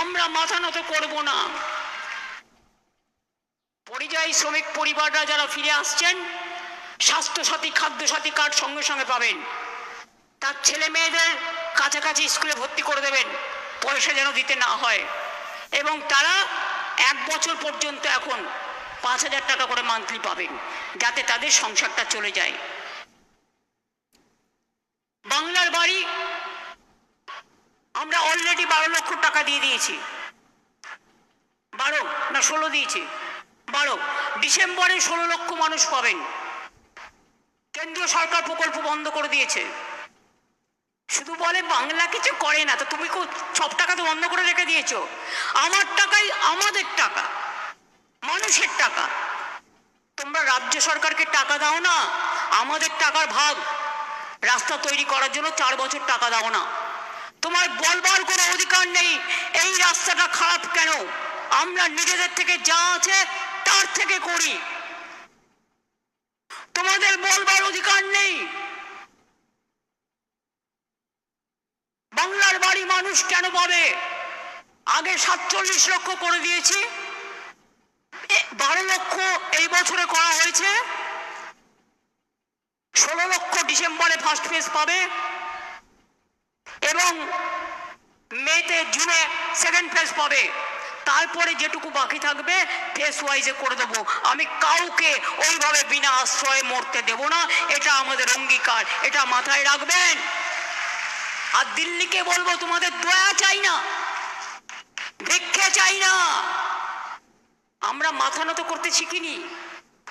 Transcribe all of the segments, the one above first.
আমরা মাথা নত করব না। পরিযায়ী শ্রমিক পরিবাররা যারা ফিরে আসছেন, স্বাস্থ্যসাথী, খাদ্যসাথী কার্ড সঙ্গে সঙ্গে পাবেন। তার ছেলে মেয়েদের কাছাকাছি স্কুলে ভর্তি করে দেবেন, পয়সা যেন দিতে না হয়। এবং তারা এক বছর পর্যন্ত এখন পাঁচ হাজার টাকা করে মান্থলি পাবেন, যাতে তাদের সংসারটা চলে যায় বাংলার বাড়ি আমরা অলরেডি বারো লক্ষ টাকা দিয়ে দিয়েছি। বারো না ষোলো দিয়েছি। বারো। ডিসেম্বরে ষোলো লক্ষ মানুষ পাবেন। কেন্দ্রীয় সরকার প্রকল্প বন্ধ করে দিয়েছে। শুধু বলে বাংলা কিছু করে না, তো তুমি সব টাকা তো বন্ধ করে রেখে দিয়েছ। আমার টাকাই আমাদের টাকা, মানুষের টাকা। তোমরা রাজ্য সরকারকে টাকা দাও না, আমাদের টাকার ভাগ রাস্তা তৈরি করার জন্য চার বছর টাকা দাও না। তোমার বলবার কোনো অধিকার নেই। এই রাস্তাটা খারাপ কেন? আমরা নিজেদের থেকে যা আছে তার থেকে করি। তোমাদের বলবার অধিকার নেই। বাংলার বাড়ি মানুষ কেন পাবে? আগে সাতচল্লিশ লক্ষ করে দিয়েছি। বারো লক্ষ এই বছরে করা হয়েছে। ষোলো লক্ষ ডিসেম্বরে ফার্স্ট ফেজ পাবে। এবং মেতে জুনে সেকেন্ড ফেজ পাবে। তারপরে যেটুকু বাকি থাকবে ফেস ওয়াইজে করে দেবো। আমি কাউকে ওইভাবে বিনা আশ্রয়ে মরতে দেব না। এটা আমাদের অঙ্গীকার। এটা মাথায় রাখবেন। আর দিল্লিকে বলব, তোমাদের দয়া চাই না। ভিক্ষে চাই না। আমরা মাথা নত করতে শিখিনি।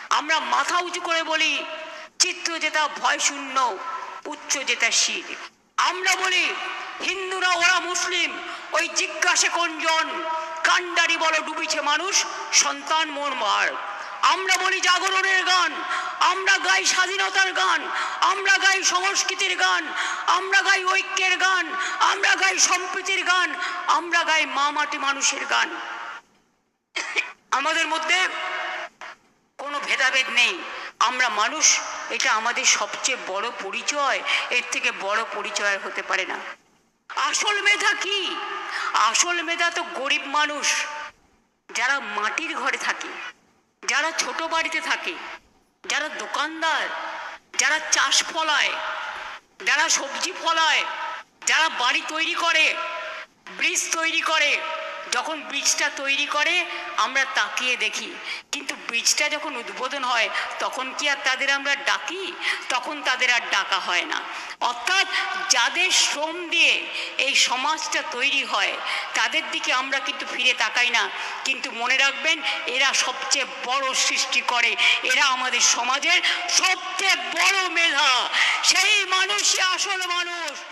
আমরা মাথা উঁচু করে বলি, চিত্ত যেটা ভয় শূন্য, উচ্চ যেটা শির। আমরা বলি, হিন্দুরা, ওরা মুসলিম। ওই জিজ্ঞাসে কোনজন কান্ডারি বলো ডুবিছে মানুষ, সন্তান মোর মার। আমরা বলি জাগরণের গান, আমরা গাই স্বাধীনতার গান, আমরা গাই সংস্কৃতির গান, আমরা গাই ঐক্যের গান, আমরা গাই সম্প্রীতির গান, আমরা গাই মা মাটি মানুষের গান। আমাদের মধ্যে কোনো ভেদাভেদ নেই। আমরা মানুষ এটা আমাদের সবচেয়ে বড় পরিচয়, এর থেকে বড় পরিচয় হতে পারে না। আসল মেধা কি? আসল মেধা তো গরিব মানুষ। যারা মাটির ঘরে থাকে, যারা ছোট বাড়িতে থাকে, যারা দোকানদার, যারা চাষ ফলায়, যারা সবজি ফলায়, যারা বাড়ি তৈরি করে, ব্রিজ তৈরি করে যখন বীজটা তৈরি করে, আমরা তাকিয়ে দেখি। কিন্তু বীজটা যখন উদ্বোধন হয়, তখন কি আর তাদের আমরা ডাকি? তখন তাদের আর ডাকা হয় না। অর্থাৎ যাদের শ্রম দিয়ে এই সমাজটা তৈরি হয়, তাদের দিকে আমরা কিন্তু ফিরে তাকাই না। কিন্তু মনে রাখবেন, এরা সবচেয়ে বড় সৃষ্টি করে। এরা আমাদের সমাজের সবচেয়ে বড় মেধা। সেই মানুষই আসল মানুষ।